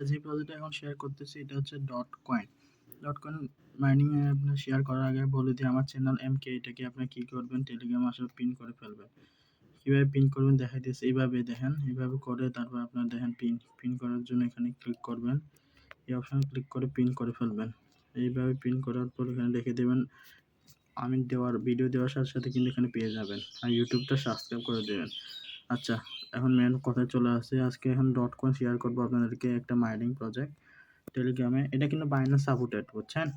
যে প্রজেক্টটা এখন শেয়ার করতেছি, এটা হচ্ছে dot coin dot coin mining আপনার শেয়ার করার আগে বলে দিই, আমার চ্যানেল এম কে এটাকে আপনি কি করবেন? টেলিগ্রাম আসলে পিন করে ফেলবেন। কীভাবে পিন করবেন দেখাই দিয়েছে, এইভাবে দেখেন, এইভাবে করে তারপর আপনার দেখেন পিন পিন করার জন্য এখানে ক্লিক করবেন। এই অপশানে ক্লিক করে পিন করে ফেলবেন। এইভাবে পিন করার পর এখানে রেখে দেবেন, আমি দেওয়ার ভিডিও দেওয়ার সাথে সাথে কিন্তু এখানে পেয়ে যাবেন। আর ইউটিউবটা সাবস্ক্রাইব করে দেবেন। আচ্ছা এখন মেন কথায় চলে আসছে আজকে এখন ডট কয়েন শেয়ার করব আপনাদেরকে একটা মাইনিং প্রজেক্ট টেলিগ্রামে এটা কিন্তু বাইন্যান্স সাপোর্টেড বুঝছেন?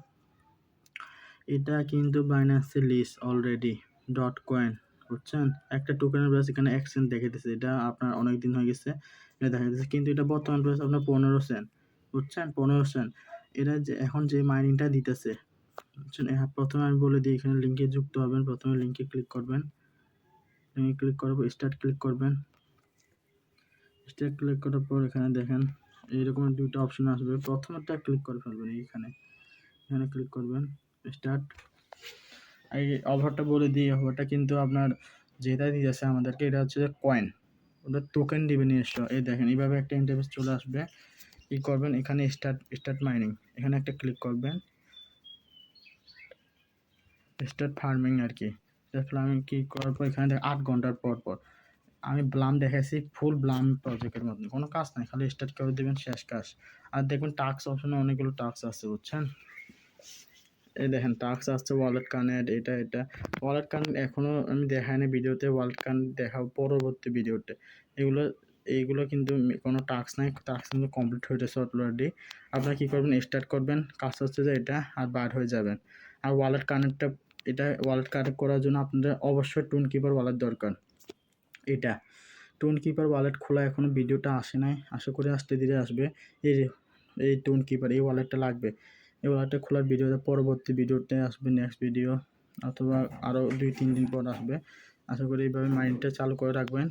এটা কিন্তু বাইন্যান্সের লিস্ট অলরেডি ডট কয়েন বুঝছেন? একটা টোকেনের প্রাইস এখানে এক সেন্ট দেখাইতেছে। এটা আপনার অনেক দিন হয়ে গেছে, এটা দেখা যাচ্ছে কিন্তু এটা বর্তমান প্রাইস আপনার পনেরো সেন্ট বুঝছেন? পনেরো সেন্ট এটা যে এখন যে মাইনিংটা দিতেছে, বুঝছেন? হ্যাঁ প্রথমে আমি বলে দিই, এখানে লিঙ্কে যুক্ত হবেন, প্রথমে লিঙ্কে ক্লিক করবেন। ক্লিক করার স্টার্ট ক্লিক করবেন। স্টার্ট ক্লিক করার পর এখানে দেখেন, এইরকম দুইটা অপশন আসবে। প্রথমটা ক্লিক করে ফেলবেন এইখানে। এখানে ক্লিক করবেন স্টার্ট এই অফারটা বলে দিই অফারটা কিন্তু আপনার যেটা দিয়েছে আমাদেরকে, এটা হচ্ছে যে কয়েন ওটা টোকেন দিবে নিজস্ব। এই দেখেন, এইভাবে একটা ইন্টারফেস চলে আসবে। কি করবেন? এখানে স্টার্ট স্টার্ট মাইনিং এখানে একটা ক্লিক করবেন। স্টার্ট ফার্মিং আর কি। স্টার্ট ফার্মিং কি করার পর এখানে দেখ, আট ঘণ্টার পর পর। আমি ব্লাম দেখাইছি ফুল ব্লাম প্রজেক্টের মধ্যে। কোনো কাজ নাই, খালি স্টার্ট করে দেবেন, শেষ কাজ। আর দেখবেন টাক্স অপশনে অনেকগুলো টাক্স আছে, বুঝছেন? এই দেখেন টাক্স আসছে ওয়ালেট কানেক্ট এটা এটা। ওয়ালেট কানেক্ট এখনও আমি দেখাইনি ভিডিওতে ওয়ালেট কানেক্ট দেখাবো পরবর্তী ভিডিওতে। এগুলো, এইগুলো কিন্তু কোনো টাস্ক নাই টাস্ক কিন্তু কমপ্লিট হয়ে গেছে অলরেডি আপনারা কী করবেন স্টার্ট করবেন, কাজ হচ্ছে যে এটা, আর বার হয়ে যাবেন। আর ওয়ালেট কানেক্টটা এটা ওয়ালেট কানেক্ট করার জন্য আপনাদের অবশ্যই টুন কিপার ওয়ালেট দরকার। এটা টুন কিপার ওয়ালেট খোলা এখনও ভিডিওটা আসে নাই। আশা করি আসতে ধীরে আসবে। এই এই টুন কিপার এই ওয়ালেটটা লাগবে। এই ওয়ালেটটা খোলার ভিডিওটা পরবর্তী ভিডিওতে আসবে নেক্সট ভিডিও অথবা আরও দুই, তিন দিন পর আসবে। আশা করি এইভাবে মাইন্ডটা চালু করে রাখবেন।